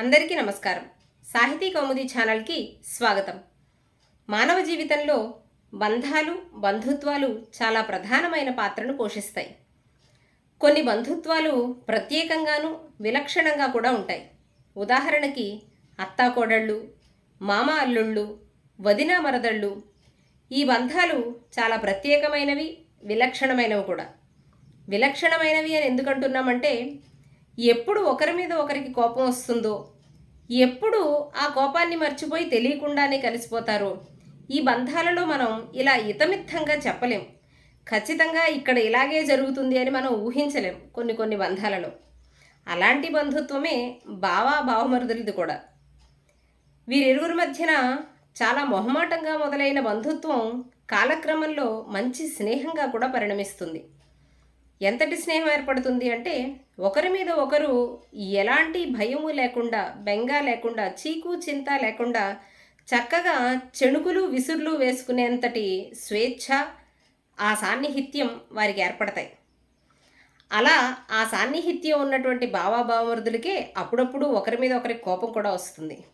అందరికీ నమస్కారం. సాహితీ కౌముది ఛానల్కి స్వాగతం. మానవ జీవితంలో బంధాలు బంధుత్వాలు చాలా ప్రధానమైన పాత్రను పోషిస్తాయి. కొన్ని బంధుత్వాలు ప్రత్యేకంగాను విలక్షణంగా కూడా ఉంటాయి. ఉదాహరణకి అత్తాకోడళ్ళు మామ అల్లుళ్ళు వదిన మరదళ్ళు ఈ బంధాలు చాలా ప్రత్యేకమైనవి విలక్షణమైనవి కూడా. విలక్షణమైనవి అని ఎందుకంటున్నామంటే ఎప్పుడు ఒకరి మీద ఒకరికి కోపం వస్తుందో ఎప్పుడు ఆ కోపాన్ని మర్చిపోయి తెలియకుండానే కలిసిపోతారో ఈ బంధాలలో మనం ఇలా ఇతమిత్తంగా చెప్పలేం. ఖచ్చితంగా ఇక్కడ ఇలాగే జరుగుతుంది అని మనం ఊహించలేం కొన్ని కొన్ని బంధాలలో. అలాంటి బంధుత్వమే బావా బావమరుదులది కూడా. వీరిరువురి మధ్యన చాలా మొహమాటంగా మొదలైన బంధుత్వం కాలక్రమంలో మంచి స్నేహంగా కూడా పరిణమిస్తుంది. ఎంతటి స్నేహం ఏర్పడుతుంది అంటే ఒకరి మీద ఒకరు ఎలాంటి భయము లేకుండా బెంగ లేకుండా చీకు చింత లేకుండా చక్కగా చెణుకులు విసుర్లు వేసుకునేంతటి స్వేచ్ఛ ఆ సాన్నిహిత్యం వారికి ఏర్పడతాయి. అలా ఆ సాన్నిహిత్యం ఉన్నటువంటి బావాబావమరుదులకే అప్పుడప్పుడు ఒకరి మీద ఒకరికి కోపం కూడా వస్తుంది.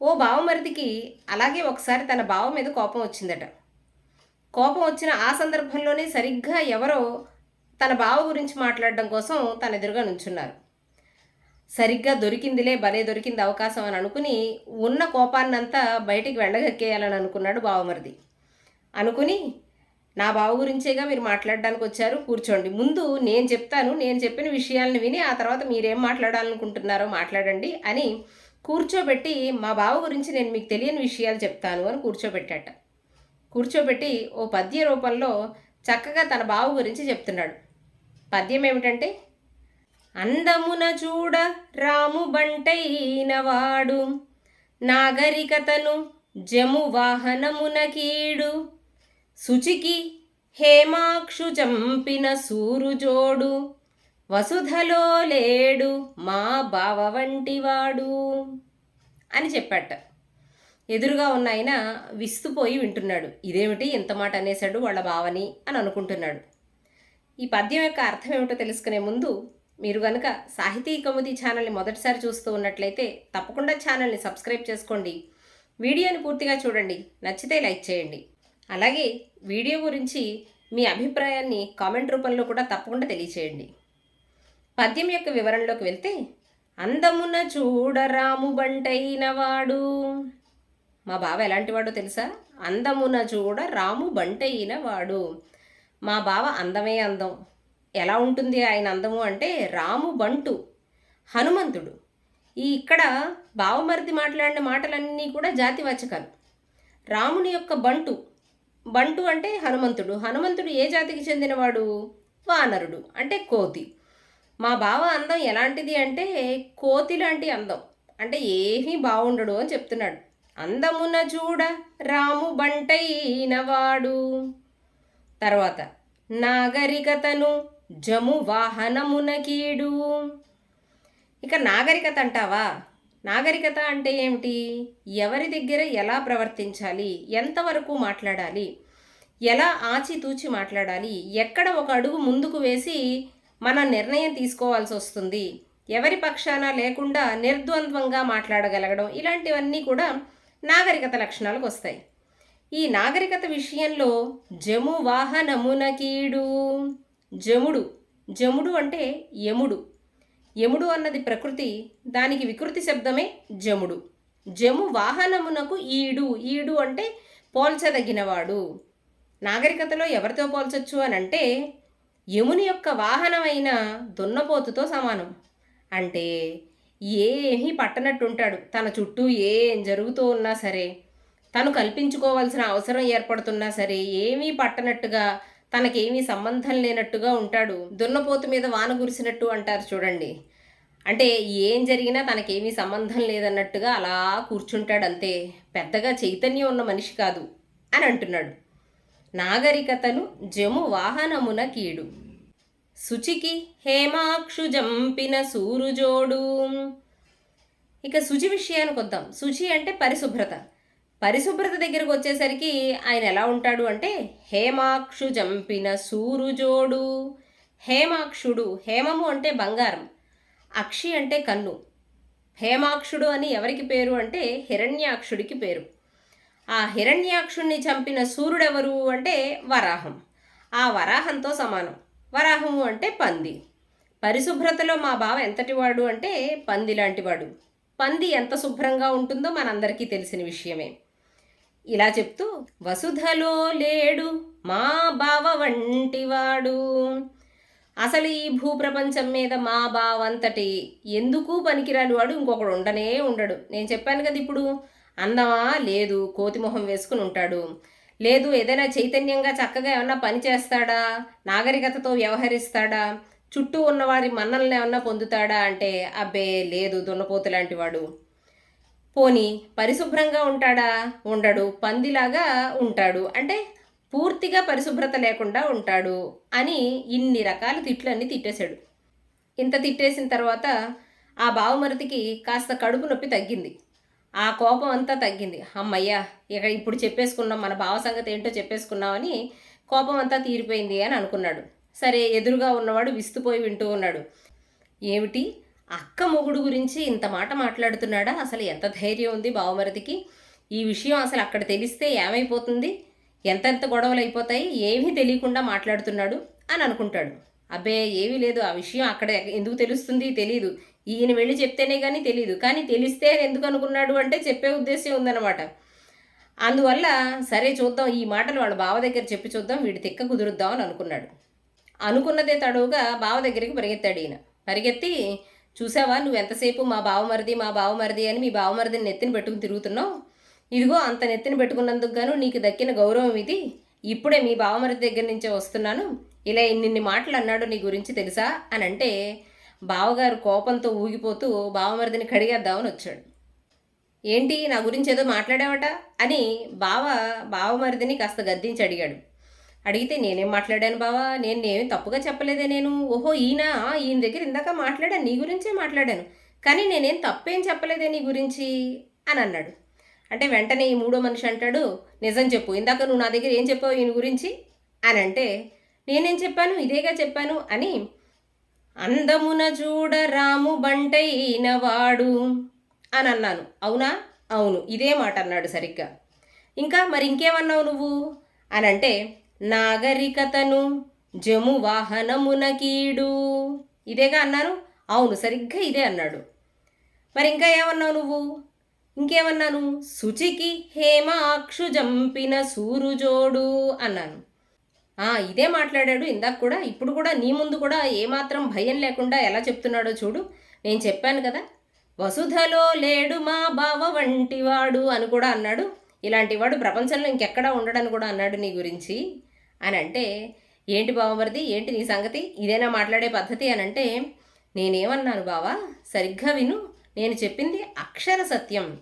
ఓ బావమరిదికి అలాగే ఒకసారి తన బావ మీద కోపం వచ్చిందట. కోపం వచ్చిన ఆ సందర్భంలోనే సరిగ్గా ఎవరో తన బావ గురించి మాట్లాడడం కోసం తన ఎదురుగా నుంచున్నారు. సరిగ్గా దొరికిందిలే భలే దొరికింది అవకాశం అని అనుకుని ఉన్న కోపాన్నంతా బయటికి వెళ్ళగక్కేయాలని అనుకున్నాడు బావమరిది. అనుకుని నా బావ గురించేగా మీరు మాట్లాడడానికి వచ్చారు కూర్చోండి. ముందు నేను చెప్తాను నేను చెప్పిన విషయాలను విని ఆ తర్వాత మీరేం మాట్లాడాలనుకుంటున్నారో మాట్లాడండి అని కూర్చోబెట్టి మా బావ గురించి నేను మీకు తెలియని విషయాలు చెప్తాను అని కూర్చోబెట్టాట. కూర్చోబెట్టి ఓ పద్య రూపంలో చక్కగా తన బావ గురించి చెప్తున్నాడు. పద్యం ఏమిటంటే అందమున చూడ రాము బంటైనవాడు నాగరికతను జము వాహనమున కీడు శుచికి హేమాక్షు చంపిన సూరుజోడు వసుధలో లేడు మా బావ వంటివాడు అని చెప్పట. ఎదురుగా ఉన్న ఆయన విస్తుపోయి వింటున్నాడు. ఇదేమిటి? ఇంత మాట అనేశాడు వాళ్ళ బావని అని అనుకుంటున్నాడు. ఈ పద్యం యొక్క అర్థం ఏమిటో తెలుసుకునే ముందు మీరు కనుక సాహితీ కౌముది ఛానల్ని మొదటిసారి చూస్తూ ఉన్నట్లయితే తప్పకుండా ఛానల్ని సబ్స్క్రైబ్ చేసుకోండి. వీడియోని పూర్తిగా చూడండి. నచ్చితే లైక్ చేయండి. అలాగే వీడియో గురించి మీ అభిప్రాయాన్ని కామెంట్ రూపంలో కూడా తప్పకుండా తెలియచేయండి. పద్యం యొక్క వివరణలోకి వెళ్తే అందమున చూడరాము బంటైన వాడు. మా బావ ఎలాంటి వాడో తెలుసా? అందమున చూడ రాము బంటైన వాడు. మా బావ అందమే అందం. ఎలా ఉంటుంది ఆయన అందము అంటే రాము బంటు హనుమంతుడు. ఈ ఇక్కడ బావమరిది మాట్లాడిన మాటలన్నీ కూడా జాతివాచకాలు రాముని యొక్క బంటు బంటు అంటే హనుమంతుడు. హనుమంతుడు ఏ జాతికి చెందినవాడు? వానరుడు అంటే కోతి. మా బావ అందం ఎలాంటిది అంటే కోతి లాంటి అందం. అంటే ఏమీ బాగుండడు అని చెప్తున్నాడు. అందమున చూడ రాము బంటైనవాడు. తర్వాత నాగరికతను జము వాహనమునకీడు. ఇక నాగరికత అంటావా? నాగరికత అంటే ఏమిటి? ఎవరి దగ్గర ఎలా ప్రవర్తించాలి? ఎంతవరకు మాట్లాడాలి? ఎలా ఆచితూచి మాట్లాడాలి? ఎక్కడ ఒక అడుగు ముందుకు వేసి మన నిర్ణయం తీసుకోవాల్సి వస్తుంది? ఎవరి పక్షాన లేకుండా నిర్ద్వంద్వంగా మాట్లాడగలగడం? ఇలాంటివన్నీ కూడా నాగరికత లక్షణాలకు వస్తాయి. ఈ నాగరికత విషయంలో జము వాహనమున కీడు. జముడు జముడు అంటే యముడు. యముడు అన్నది ప్రకృతి దానికి వికృతి శబ్దమే జముడు. జము వాహనమునకు ఈడు ఈడు అంటే పోల్చదగినవాడు. నాగరికతలో ఎవరితో పోల్చొచ్చు అని అంటే యముని యొక్క వాహనమైన దున్నపోతుతో సమానం. అంటే ఏమీ పట్టనట్టుంటాడు. తన చుట్టూ ఏం జరుగుతూ ఉన్నా సరే తను కల్పించుకోవాల్సిన అవసరం ఏర్పడుతున్నా సరే ఏమీ పట్టనట్టుగా తనకేమీ సంబంధం లేనట్టుగా ఉంటాడు. దున్నపోతు మీద వాన కురిసినట్టు అంటారు చూడండి. అంటే ఏం జరిగినా తనకేమీ సంబంధం లేదన్నట్టుగా అలా కూర్చుంటాడు అంతే పెద్దగా చైతన్యం ఉన్న మనిషి కాదు అని అంటున్నాడు. నాగరికతను జము వాహనమున కీడు. శుచికి హేమాక్షు జంపిన సూరుజోడు. ఇక శుచి విషయానికి వద్దాం శుచి అంటే పరిశుభ్రత. పరిశుభ్రత దగ్గరకు వచ్చేసరికి ఆయన ఎలా ఉంటాడు అంటే హేమాక్షు జంపిన సూరుజోడు. హేమాక్షుడు హేమము అంటే బంగారం అక్షి అంటే కన్ను. హేమాక్షుడు అని ఎవరికి పేరు అంటే హిరణ్యాక్షుడికి పేరు. ఆ హిరణ్యాక్షుణ్ణి చంపిన సూర్యుడెవరు అంటే వరాహం. ఆ వరాహంతో సమానం. వరాహము అంటే పంది. పరిశుభ్రతలో మా బావ ఎంతటివాడు అంటే పంది లాంటివాడు. పంది ఎంత శుభ్రంగా ఉంటుందో మనందరికీ తెలిసిన విషయమే. ఇలా చెప్తూ వసుధలో లేడు మా బావ వంటివాడు. అసలు ఈ భూప్రపంచం మీద మా బావంతటి ఎందుకు పనికిరాని వాడు? ఇంకొకడు ఉండనే ఉండడు. నేను చెప్పాను కదా ఇప్పుడు. అందమా? లేదు. కోతిమొహం వేసుకుని ఉంటాడు. లేదు ఏదైనా చైతన్యంగా చక్కగా ఏమన్నా పని చేస్తాడా? నాగరికతతో వ్యవహరిస్తాడా? చుట్టూ ఉన్నవారి మన్నల్ని ఏమన్నా పొందుతాడా? అంటే అబ్బే లేదు. దున్నపోతు లాంటి వాడు. పోని పరిశుభ్రంగా ఉంటాడా? ఉండడు. పందిలాగా ఉంటాడు. అంటే పూర్తిగా పరిశుభ్రత లేకుండా ఉంటాడు అని ఇన్ని రకాల తిట్లన్నీ తిట్టేశాడు. ఇంత తిట్టేసిన తర్వాత ఆ బావమరిదికి కాస్త కడుపు నొప్పి తగ్గింది. ఆ కోపం అంతా తగ్గింది. అమ్మయ్యా ఇక ఇప్పుడు చెప్పేసుకున్నాం మన భావ సంగతి ఏంటో చెప్పేసుకున్నామని కోపం అంతా తీరిపోయింది అని అనుకున్నాడు. సరే ఎదురుగా ఉన్నవాడు విస్తుపోయి వింటూ ఉన్నాడు. ఏమిటి? అక్క మొగుడు గురించి ఇంత మాట మాట్లాడుతున్నాడా? అసలు ఎంత ధైర్యం ఉంది బావమరిదికి? ఈ విషయం అసలు అక్కడ తెలిస్తే ఏమైపోతుంది? ఎంతెంత గొడవలు అయిపోతాయి? ఏమీ తెలియకుండా మాట్లాడుతున్నాడు అని అనుకుంటాడు. అబ్బే ఏమీ లేదు. ఆ విషయం అక్కడ ఎందుకు తెలుస్తుంది? తెలియదు ఈయన వెళ్ళి చెప్తేనే కానీ తెలియదు కానీ తెలిస్తే ఎందుకు అనుకున్నాడు అంటే చెప్పే ఉద్దేశం ఉందన్నమాట. అందువల్ల సరే చూద్దాం. ఈ మాటలు వాళ్ళ బావ దగ్గర చెప్పి చూద్దాం. వీడి తిక్క కుదురుద్దాం అని అనుకున్నాడు. అనుకున్నదే తడువుగా బావ దగ్గరికి పరిగెత్తాడు ఈయన. పరిగెత్తి చూసావా? నువ్వు ఎంతసేపు మా బావమరిది మా బావమరిది అని మీ బావమరిదిని నెత్తిని పెట్టుకుని తిరుగుతున్నావు? ఇదిగో అంత నెత్తిని పెట్టుకున్నందుకు గాను నీకు దక్కిన గౌరవం ఇది. ఇప్పుడే మీ బావమరిది దగ్గర నుంచే వస్తున్నాను. ఇలా ఇన్నిన్ని మాటలు అన్నాడు నీ గురించి తెలుసా? అని అంటే బావగారు కోపంతో ఊగిపోతూ బావమరిదిని కడిగేద్దామని వచ్చాడు. ఏంటి? నా గురించి ఏదో మాట్లాడావట? అని బావ బావమరిదిని కాస్త గద్దించి అడిగాడు. అడిగితే నేనేం మాట్లాడాను బావా? నేను నేను తప్పుగా చెప్పలేదే నేను. ఓహో ఈయన? ఈయన దగ్గర ఇందాక మాట్లాడాను నీ గురించే మాట్లాడాను. కానీ నేనేం తప్పేం చెప్పలేదే నీ గురించి? అని అన్నాడు. అంటే వెంటనే ఈ మూడో మనిషి అంటాడు నిజం చెప్పు. ఇందాక నువ్వు నా దగ్గర ఏం చెప్పావు ఈయన గురించి? అని అంటే నేనేం చెప్పాను? ఇదేగా చెప్పాను? అని అందమున చూడ రాము బంటైన వాడు అని అన్నాను. అవునా? అవును. ఇదే మాట అన్నాడు సరిగ్గా. ఇంకా మరి ఇంకేమన్నావు నువ్వు? అని అంటే నాగరికతను జము వాహనమున కీడు. ఇదేగా అన్నాను? అవును సరిగ్గా ఇదే అన్నాడు. మరి ఇంకా ఏమన్నావు నువ్వు? ఇంకేమన్నాను? శుచికి హేమాక్షు జంపిన సూరుజోడు అన్నాను. ఆ ఇదే మాట్లాడాడు. ఇందాక కూడా ఇప్పుడు కూడా నీ ముందు కూడా ఏమాత్రం భయం లేకుండా ఎలా చెప్తున్నాడో చూడు. నేను చెప్పాను కదా వసుధలో లేడు మా బావ వంటివాడు అని కూడా అన్నాడు. ఇలాంటి వాడు ప్రపంచంలో ఇంకెక్కడా ఉండడని కూడా అన్నాడు నీ గురించి. అని అంటే ఏంటి బావమరిది? ఏంటి నీ సంగతి? ఇదేనా మాట్లాడే పద్ధతి? అని అంటే నేనేమన్నాను బావా? సరిగ్గా విను. నేను చెప్పింది అక్షర సత్యం.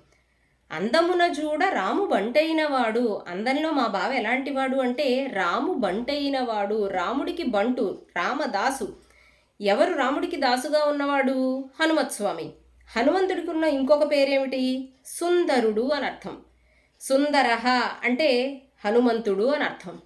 అందమున చూడ రాము బంటైన వాడు అందంలో మా బావ ఎలాంటి వాడు అంటే రాము బంటైన వాడు రాముడికి బంటు రామదాసు. ఎవరు రాముడికి దాసుగా ఉన్నవాడు? హనుమత్స్వామి. హనుమంతుడికి ఉన్న ఇంకొక పేరేమిటి? సుందరుడు అని అర్థం సుందరహ అంటే హనుమంతుడు అని అర్థం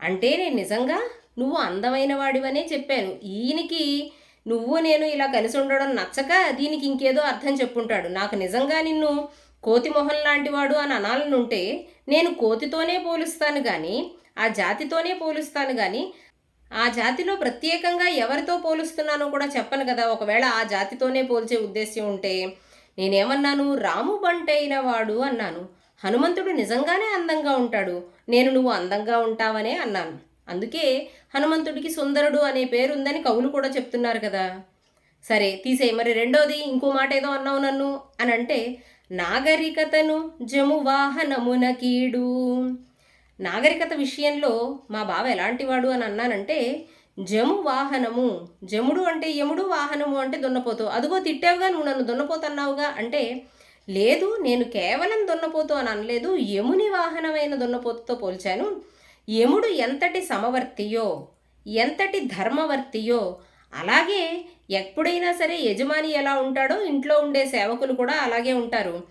అంటే నేను నిజంగా నువ్వు అందమైన వాడివనే చెప్పాను. ఈయనకి నువ్వు నేను ఇలా కలిసి ఉండడం నచ్చక దీనికి ఇంకేదో అర్థం చెప్పుంటాడు. నాకు నిజంగా నిన్ను కోతి మొహం లాంటివాడు అని అనాలనుంటే నేను కోతితోనే పోలుస్తాను కానీ ఆ జాతితోనే పోలుస్తాను కానీ ఆ జాతిలో ప్రత్యేకంగా ఎవరితో పోలుస్తున్నానో కూడా చెప్పను కదా. ఒకవేళ ఆ జాతితోనే పోల్చే ఉద్దేశ్యం ఉంటే నేనేమన్నాను? రాము బంటైన వాడు అన్నాను. హనుమంతుడు నిజంగానే అందంగా ఉంటాడు. నేను నువ్వు అందంగా ఉంటావనే అన్నాను. అందుకే హనుమంతుడికి సుందరుడు అనే పేరుందని కవులు కూడా చెప్తున్నారు కదా. సరే తీసేయి. మరి రెండోది ఇంకో మాట ఏదో అన్నావు నన్ను అని అంటే నాగరికతను జము వాహనమున కీడు. నాగరికత విషయంలో మా బావ ఎలాంటివాడు అని అన్నానంటే జము వాహనము జముడు అంటే యముడు వాహనము అంటే దున్నపోతు. అదిగో తిట్టావుగా నువ్వు నన్ను దున్నపోతన్నావుగా అంటే లేదు నేను కేవలం దున్నపోతు అని అనలేదు యముని వాహనమైన దున్నపోతుతో పోల్చాను. యముడు ఎంతటి సమవర్తియో ఎంతటి ధర్మవర్తియో అలాగే ఎప్పుడైనా సరే యజమాని ఎలా ఉంటాడో ఇంట్లో ఉండే సేవకులు కూడా అలాగే ఉంటారు.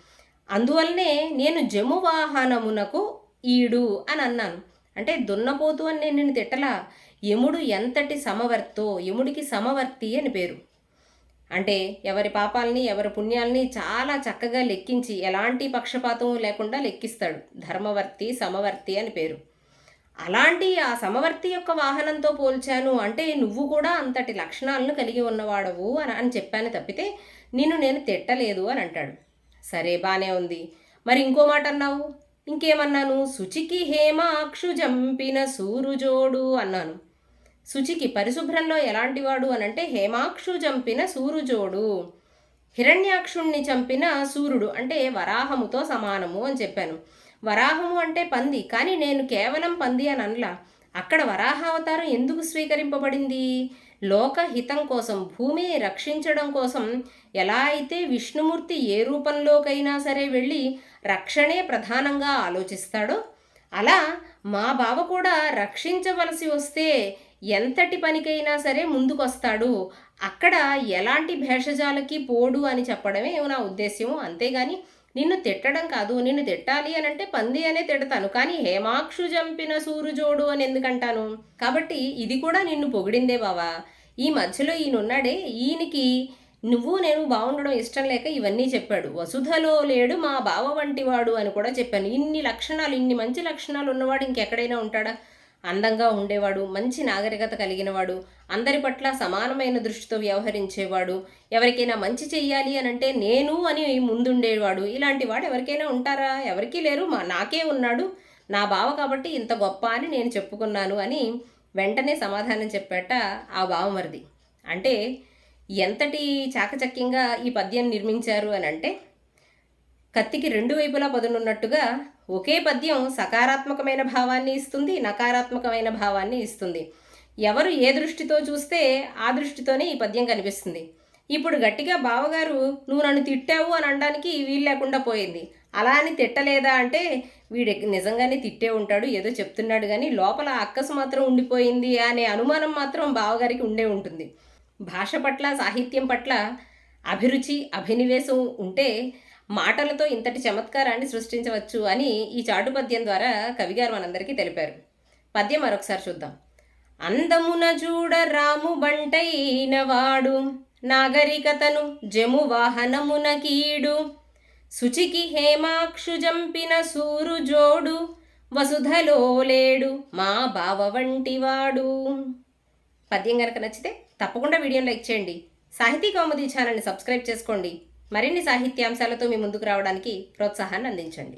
అందువల్లనే నేను జము వాహనమునకు ఈడు అని అన్నాను. అంటే దున్నపోతు అని నేను నిన్ను తిట్టలా? యముడు ఎంతటి సమవర్తో యముడికి సమవర్తి అని పేరు. అంటే ఎవరి పాపాలని ఎవరి పుణ్యాల్ని చాలా చక్కగా లెక్కించి ఎలాంటి పక్షపాతం లేకుండా లెక్కిస్తాడు. ధర్మవర్తి సమవర్తి అని పేరు. అలాంటి ఆ సమవర్తి యొక్క వాహనంతో పోల్చాను అంటే నువ్వు కూడా అంతటి లక్షణాలను కలిగి ఉన్నవాడవు అని అని చెప్పాను తప్పితే నిన్ను నేను తిట్టలేదు అని అంటాడు. సరే బానే ఉంది. మరి ఇంకో మాట అన్నావు? ఇంకేమన్నాను? శుచికి హేమాక్షు జంపిన సూరుజోడు అన్నాను. శుచికి పరిశుభ్రంలో ఎలాంటివాడు అనంటే హేమాక్షు చంపిన సూరుజోడు హిరణ్యాక్షుణ్ణి చంపిన సూర్యుడు అంటే వరాహముతో సమానము అని చెప్పాను. వరాహము అంటే పంది కానీ నేను కేవలం పంది అని అనలా. అక్కడ వరాహావతారం ఎందుకు స్వీకరింపబడింది? లోకహితం కోసం భూమిని రక్షించడం కోసం ఎలా అయితే విష్ణుమూర్తి ఏ రూపంలోకైనా సరే వెళ్ళి రక్షణే ప్రధానంగా ఆలోచిస్తాడో అలా మా బావ కూడా రక్షించవలసి వస్తే ఎంతటి పనికైనా సరే ముందుకొస్తాడు. అక్కడ ఎలాంటి భేషజాలకి పోడు అని చెప్పడమే నా ఉద్దేశ్యము. అంతేగాని నిన్ను తిట్టడం కాదు నిన్ను తిట్టాలి అని అంటే పంది అనే తిడతాను. కానీ హేమాక్షు చంపిన సూరుజోడు అని ఎందుకంటాను? కాబట్టి ఇది కూడా నిన్ను పొగిడిందే బావా. ఈ మధ్యలో ఈయనున్నాడే ఈయనకి నువ్వు నేను బాగుండడం ఇష్టం లేక ఇవన్నీ చెప్పాడు. వసుధలో లేడు మా బావ వంటివాడు అని కూడా చెప్పాను. ఇన్ని లక్షణాలు ఇన్ని మంచి లక్షణాలు ఉన్నవాడు ఇంకెక్కడైనా ఉంటాడా? అందంగా ఉండేవాడు మంచి నాగరికత కలిగినవాడు అందరి పట్ల సమానమైన దృష్టితో వ్యవహరించేవాడు. ఎవరికైనా మంచి చెయ్యాలి అని అంటే నేను అని ముందుండేవాడు. ఇలాంటి వాడు ఎవరికైనా ఉంటారా? ఎవరికీ లేరు. మా నాకే ఉన్నాడు. నా బావ కాబట్టి ఇంత గొప్ప అని నేను చెప్పుకున్నాను అని వెంటనే సమాధానం చెప్పాట ఆ బావమరిది అంటే ఎంతటి చాకచక్యంగా ఈ పద్యం నిర్మించారు అని అంటే కత్తికి రెండు వైపులా పదునున్నట్టుగా ఒకే పద్యం సకారాత్మకమైన భావాన్ని ఇస్తుంది నకారాత్మకమైన భావాన్ని ఇస్తుంది. ఎవరు ఏ దృష్టితో చూస్తే ఆ దృష్టితోనే ఈ పద్యం కనిపిస్తుంది. ఇప్పుడు గట్టిగా బావగారు నువ్వు నన్ను తిట్టావు అని అనడానికి వీలు లేకుండా పోయింది. అలా అని తిట్టలేదా? అంటే వీడు నిజంగానే తిట్టే ఉంటాడు ఏదో చెప్తున్నాడు కానీ లోపల అక్కసు మాత్రం ఉండిపోయింది అనే అనుమానం మాత్రం బావగారికి ఉండే ఉంటుంది. భాష పట్ల సాహిత్యం పట్ల అభిరుచి అభినివేశం ఉంటే మాటలతో ఇంతటి చమత్కారాన్ని సృష్టించవచ్చు అని ఈ చాటు పద్యం ద్వారా కవిగారు మనందరికీ తెలిపారు. పద్యం మరొకసారి చూద్దాం. అందమున చూడ రాము బంటైన వాడు నాగరికతను జము వాహనమున కీడు. శుచికి హేమాక్షు జంపిన సూరు జోడు వసుధలో లేడు మా బావ వంటివాడు. పద్యం కనుక నచ్చితే తప్పకుండా వీడియోని లైక్ చేయండి. సాహితీ కౌముది ఛానల్ని సబ్స్క్రైబ్ చేసుకోండి. మరిన్ని సాహిత్యాంశాలతో మీ ముందుకు రావడానికి ప్రోత్సాహాన్ని అందించండి.